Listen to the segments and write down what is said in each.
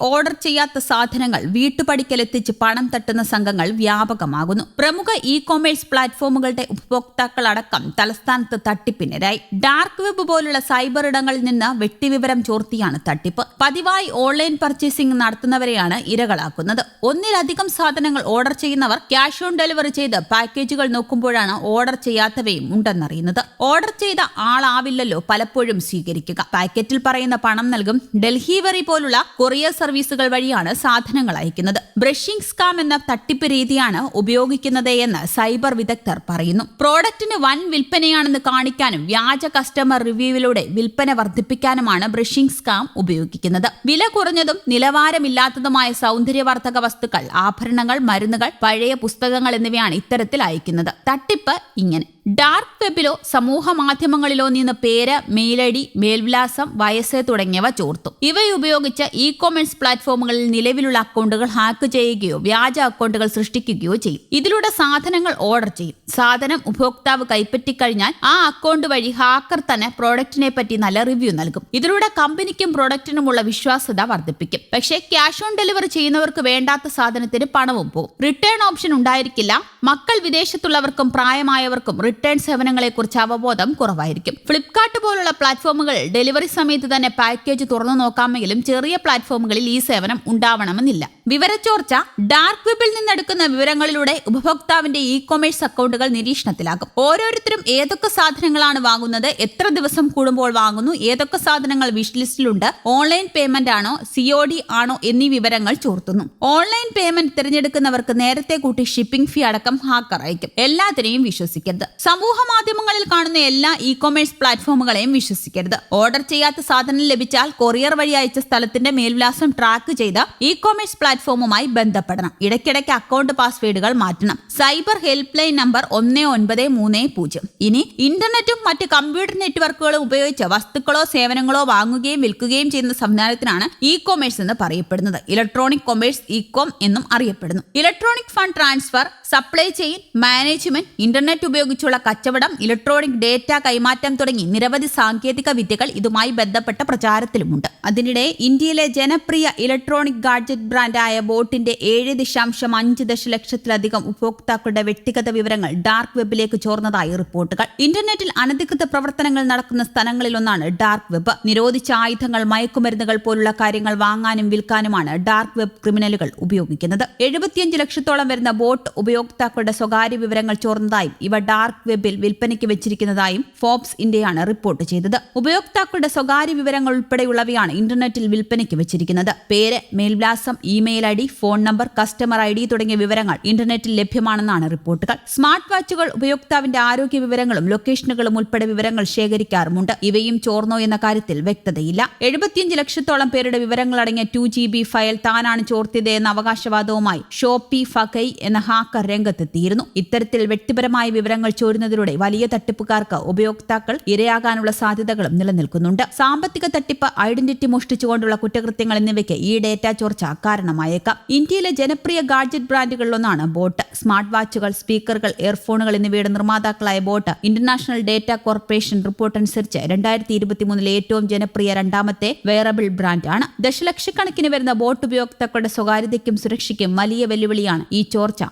Order ചെയ്യാത്ത സാധനങ്ങൾ വീട്ടുപടിക്കലെത്തിച്ച് പണം തട്ടുന്ന സംഘങ്ങൾ വ്യാപകമാകുന്നു. പ്രമുഖ ഇ കൊമേഴ്സ് പ്ലാറ്റ്ഫോമുകളുടെ ഉപഭോക്താക്കളടക്കം തലസ്ഥാനത്ത് തട്ടിപ്പിനിരായി. ഡാർക്ക് വെബ് പോലുള്ള സൈബർ ഇടങ്ങളിൽ നിന്ന് വെട്ടിവിവരം ചോർത്തിയാണ് തട്ടിപ്പ്. പതിവായി ഓൺലൈൻ പർച്ചേസിംഗ് നടത്തുന്നവരെയാണ് ഇരകളാക്കുന്നത്. ഒന്നിലധികം സാധനങ്ങൾ ഓർഡർ ചെയ്യുന്നവർ ക്യാഷ് ഓൺ ഡെലിവറി ചെയ്ത് പാക്കേജുകൾ നോക്കുമ്പോഴാണ് ഓർഡർ ചെയ്യാത്തവയും ഉണ്ടെന്നറിയുന്നത്. ഓർഡർ ചെയ്ത ആളാവില്ലല്ലോ പലപ്പോഴും സ്വീകരിക്കുക. പാക്കറ്റിൽ പറയുന്ന പണം നൽകും. ഡൽഹിവറി പോലുള്ള കൊറിയർ സർവീസുകൾ വഴിയാണ് സാധനങ്ങൾ അയക്കുന്നത്. ബ്രഷിംഗ് സ്കാം എന്ന തട്ടിപ്പ് രീതിയാണ് ഉപയോഗിക്കുന്നത് എന്ന് സൈബർ വിദഗ്ധർ പറയുന്നു. പ്രോഡക്റ്റിന് വൻ വിൽപ്പനയാണെന്ന് കാണിക്കാനും വ്യാജ കസ്റ്റമർ റിവ്യൂവിലൂടെ വിൽപ്പന വർദ്ധിപ്പിക്കാനുമാണ് ബ്രഷിംഗ് സ്കാം ഉപയോഗിക്കുന്നത്. വില കുറഞ്ഞതും നിലവാരമില്ലാത്തതുമായ സൗന്ദര്യവർദ്ധക വസ്തുക്കൾ ആഭരണങ്ങൾ മരുന്നുകൾ പഴയ പുസ്തകങ്ങൾ എന്നിവയാണ് ഇത്തരത്തിൽ അയക്കുന്നത്. തട്ടിപ്പ് ഇങ്ങനെ. ഡാർക്ക് വെബിലോ സമൂഹ മാധ്യമങ്ങളിലോ നിന്ന് പേര് മെയിലടി മേൽവിലാസം വയസ്സ് തുടങ്ങിയവ ചോർത്തു. ഇവയുപയോഗിച്ച് ഇ കൊമേഴ്സ് പ്ലാറ്റ്ഫോമുകളിൽ നിലവിലുള്ള അക്കൗണ്ടുകൾ ഹാക്ക് ചെയ്യുകയോ വ്യാജ അക്കൗണ്ടുകൾ സൃഷ്ടിക്കുകയോ ചെയ്യും. ഇതിലൂടെ സാധനങ്ങൾ ഓർഡർ ചെയ്യും. സാധനം ഉപഭോക്താവ് കൈപ്പറ്റിക്കഴിഞ്ഞാൽ ആ അക്കൗണ്ട് വഴി ഹാക്കർ തന്നെ പ്രോഡക്റ്റിനെ പറ്റി നല്ല റിവ്യൂ നൽകും. ഇതിലൂടെ കമ്പനിക്കും പ്രോഡക്റ്റിനുമുള്ള വിശ്വാസ്യത വർദ്ധിപ്പിക്കും. പക്ഷേ ക്യാഷ് ഓൺ ഡെലിവറി ചെയ്യുന്നവർക്ക് വേണ്ടാത്ത സാധനത്തിന് പണവും പോകും റിട്ടേൺ ഓപ്ഷൻ ഉണ്ടായിരിക്കില്ല. മക്കൾ വിദേശത്തുള്ളവർക്കും പ്രായമായവർക്കും റിട്ടേൺ സേവനങ്ങളെക്കുറിച്ച് അവബോധം കുറവായിരിക്കും. ഫ്ലിപ്കാർട്ട് പോലുള്ള പ്ലാറ്റ്ഫോമുകൾ ഡെലിവറി സമയത്ത് തന്നെ പാക്കേജ് തുറന്നു നോക്കാമെങ്കിലും ചെറിയ പ്ലാറ്റ്ഫോമുകളിൽ ഈ സേവനം ഉണ്ടാവണമെന്നില്ല. വിവരച്ചോർച്ച ഡാർക്ക് വെബിൽ നിന്നെടുക്കുന്ന വിവരങ്ങളിലൂടെ ഉപഭോക്താവിന്റെ ഇ കൊമേഴ്സ് അക്കൗണ്ടുകൾ നിരീക്ഷണത്തിലാകും. ഓരോരുത്തരും ഏതൊക്കെ സാധനങ്ങളാണ് വാങ്ങുന്നത് എത്ര ദിവസം കൂടുമ്പോൾ വാങ്ങുന്നു ഏതൊക്കെ സാധനങ്ങൾ വിഷ് ലിസ്റ്റിലുണ്ട് ഓൺലൈൻ പേയ്മെന്റ് ആണോ സിഒഡി ആണോ എന്നീ വിവരങ്ങൾ ചോർത്തുന്നു. ഓൺലൈൻ പേയ്മെന്റ് തിരഞ്ഞെടുക്കുന്നവർക്ക് നേരത്തെ കൂട്ടി ഷിപ്പിംഗ് ഫീ അടക്കം ഹാക്കർ അയക്കും. എല്ലാത്തിനെയും വിശ്വസിക്കരുത്. സമൂഹ മാധ്യമങ്ങളിൽ കാണുന്ന എല്ലാ ഇ കൊമേഴ്സ് പ്ലാറ്റ്ഫോമുകളെയും വിശ്വസിക്കരുത്. ഓർഡർ ചെയ്യാത്ത സാധനം ലഭിച്ചാൽ കൊറിയർ വഴി അയച്ച സ്ഥലത്തിന്റെ മേൽവിലാസം ട്രാക്ക് ചെയ്ത് ഇ കൊമേഴ്സ് പ്ലാറ്റ്ഫോമുമായി ബന്ധപ്പെടണം. ഇടയ്ക്കിടയ്ക്ക് അക്കൗണ്ട് പാസ്വേഡുകൾ മാറ്റണം. സൈബർ ഹെൽപ്പ് ലൈൻ നമ്പർ ഒന്ന് ഒൻപത് മൂന്ന് പൂജ്യം. ഇനി ഇന്റർനെറ്റും മറ്റ് കമ്പ്യൂട്ടർ നെറ്റ്വർക്കുകളും ഉപയോഗിച്ച് വസ്തുക്കളോ സേവനങ്ങളോ വാങ്ങുകയും വിൽക്കുകയും ചെയ്യുന്ന സംവിധാനത്തിനാണ് ഇ കൊമേഴ്സ് എന്ന് പറയപ്പെടുന്നത്. ഇലക്ട്രോണിക് കൊമേഴ്സ് ഇ കോം എന്നും അറിയപ്പെടുന്നു. Electronic fund transfer supply chain management internet ഉപയോഗിച്ചുള്ള കച്ചവടം ഇലക്ട്രോണിക് ഡേറ്റ കൈമാറ്റം തുടങ്ങി നിരവധി സാങ്കേതിക വിദ്യകൾ ഇതുമായി ബന്ധപ്പെട്ട പ്രചാരത്തിലുമുണ്ട്. അതിനിടെ ഇന്ത്യയിലെ ജനപ്രിയ ഇലക്ട്രോണിക് ഗാഡ്ജറ്റ് ബ്രാൻഡായ ബോട്ടിന്റെ ഏഴ് ദശാംശം അഞ്ച് ദശലക്ഷത്തിലധികം ഉപഭോക്താക്കളുടെ വ്യക്തിഗത വിവരങ്ങൾ ഡാർക്ക് വെബിലേക്ക് ചോർന്നതായി റിപ്പോർട്ടുകൾ. ഇന്റർനെറ്റിൽ അനധികൃത പ്രവർത്തനങ്ങൾ നടക്കുന്ന സ്ഥലങ്ങളിലൊന്നാണ് ഡാർക്ക് വെബ് നിരോധിച്ച ആയുധങ്ങൾ മയക്കുമരുന്നുകൾ പോലുള്ള കാര്യങ്ങൾ വാങ്ങാനും വിൽക്കാനുമാണ് ഡാർക്ക് വെബ് ക്രിമിനലുകൾ ഉപയോഗിക്കുന്നത്. എഴുപത്തിയഞ്ച് ലക്ഷത്തോളം വരുന്ന ബോട്ട് ഉപയോക്താക്കളുടെ സ്വകാര്യ വിവരങ്ങൾ ചോർന്നതായും ഇവ ഡാർക്ക് വെബിൽ വിൽപ്പനയ്ക്ക് വെച്ചിരിക്കുന്നതായും ഫോബ്സ് ഇന്ത്യയാണ് റിപ്പോർട്ട് ചെയ്തത്. ഉപയോക്താക്കളുടെ സ്വകാര്യ വിവരങ്ങൾ ഉൾപ്പെടെയുള്ളവയാണ് ഇന്റർനെറ്റിൽ വിൽപ്പനയ്ക്ക് വെച്ചിരിക്കുന്നത്. പേര് മേൽവിലാസം email I D phone number customer I D തുടങ്ങിയ വിവരങ്ങൾ ഇന്റർനെറ്റിൽ ലഭ്യമാണെന്നാണ് റിപ്പോർട്ടുകൾ. സ്മാർട്ട് വാച്ചുകൾ ഉപയോക്താവിന്റെ ആരോഗ്യ വിവരങ്ങളും ലൊക്കേഷനുകളും ഉൾപ്പെടെ വിവരങ്ങൾ ശേഖരിക്കാറുമുണ്ട്. ഇവയും ചോർന്നോ എന്ന കാര്യത്തിൽ വ്യക്തതയില്ല. എഴുപത്തിയഞ്ച് ലക്ഷത്തോളം പേരുടെ വിവരങ്ങളടങ്ങിയ ടു ജി ബി ഫയൽ താനാണ് ചോർത്തിയത് എന്ന അവകാശവാദവുമായി ഷോപ്പി ഫകൈ എന്ന ഹാക്കർ രംഗത്തെത്തിയിരുന്നു. ഇത്തരത്തിൽ വ്യക്തിപരമായ വിവരങ്ങൾ ചോരുന്നതിലൂടെ വലിയ തട്ടിപ്പുകാർക്ക് ഉപയോക്താക്കൾ ഇരയാകാനുള്ള സാധ്യതകളും നിലനിൽക്കുന്നുണ്ട്. സാമ്പത്തിക തട്ടിപ്പ് ഐഡന്റിറ്റി മോഷ്ടിച്ചുകൊണ്ടുള്ള കുറ്റകൃത്യങ്ങൾ എന്നിവയ്ക്ക് ഈ ഡേറ്റ ചോർച്ച കാരണമായേക്കാം. ഇന്ത്യയിലെ ജനപ്രിയ ഗാഡ്ജറ്റ് ബ്രാൻഡുകളിലൊന്നാണ് ബോട്ട്. സ്മാർട്ട് വാച്ചുകൾ സ്പീക്കറുകൾ ഇയർഫോണുകൾ എന്നിവയുടെ നിർമ്മാതാക്കളായ boat international data corporation report അനുസരിച്ച് രണ്ടായിരത്തി ഇരുപത്തിമൂന്നിലെ ഏറ്റവും ജനപ്രിയ രണ്ടാമത്തെ വെയറബിൾ ബ്രാൻഡാണ്. ദശലക്ഷക്കണക്കിന് വരുന്ന ബോട്ട് ഉപയോക്താക്കളുടെ സ്വകാര്യതയ്ക്കും സുരക്ഷയ്ക്കും വലിയ വെല്ലുവിളിയാണ് ഈ ചോർച്ച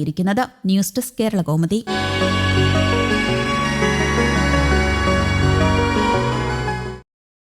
നൽകിയിരിക്കുന്നത്. News desk Kerala കോമതി